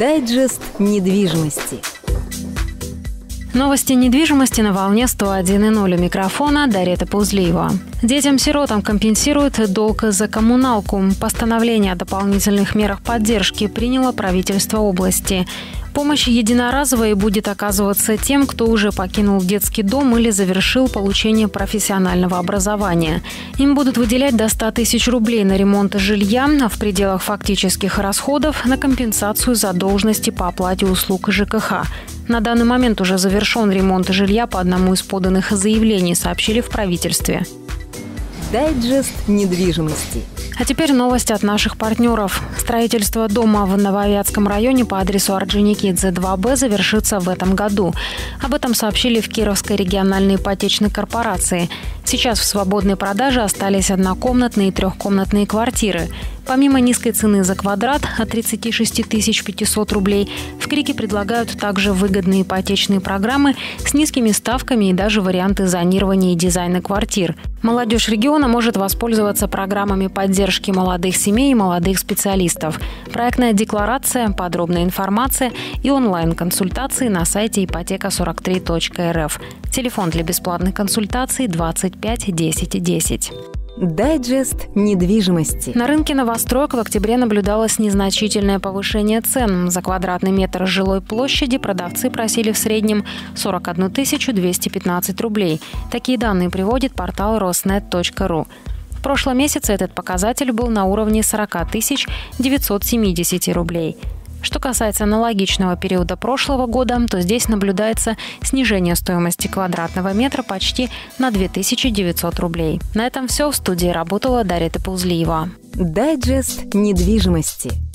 Дайджест недвижимости. Новости недвижимости на волне 101.0 у микрофона Дарета Пузлиева. Детям-сиротам компенсируют долг за коммуналку. Постановление о дополнительных мерах поддержки приняло правительство области. Помощь единоразовая будет оказываться тем, кто уже покинул детский дом или завершил получение профессионального образования. Им будут выделять до 100 тысяч рублей на ремонт жилья, а в пределах фактических расходов на компенсацию задолженности по оплате услуг ЖКХ. На данный момент уже завершен ремонт жилья по одному из поданных заявлений, сообщили в правительстве. Дайджест недвижимости. А теперь новости от наших партнеров. Строительство дома в Нововятском районе по адресу Орджоникидзе 2Б завершится в этом году. Об этом сообщили в Кировской региональной ипотечной корпорации. Сейчас в свободной продаже остались однокомнатные и трехкомнатные квартиры. Помимо низкой цены за квадрат от 36 500 рублей, в Крике предлагают также выгодные ипотечные программы с низкими ставками и даже варианты зонирования и дизайна квартир. Молодежь региона может воспользоваться программами поддержки молодых семей и молодых специалистов. Проектная декларация, подробная информация и онлайн-консультации на сайте ипотека43.рф. Телефон для бесплатных консультаций 25 10 10. Дайджест недвижимости. На рынке новостроек в октябре наблюдалось незначительное повышение цен. За квадратный метр жилой площади продавцы просили в среднем 41 215 рублей. Такие данные приводит портал rosnet.ru. В прошлом месяце этот показатель был на уровне 40 970 рублей. Что касается аналогичного периода прошлого года, то здесь наблюдается снижение стоимости квадратного метра почти на 2900 рублей. На этом все. В студии работала Дарья Тапузлиева. Дайджест недвижимости.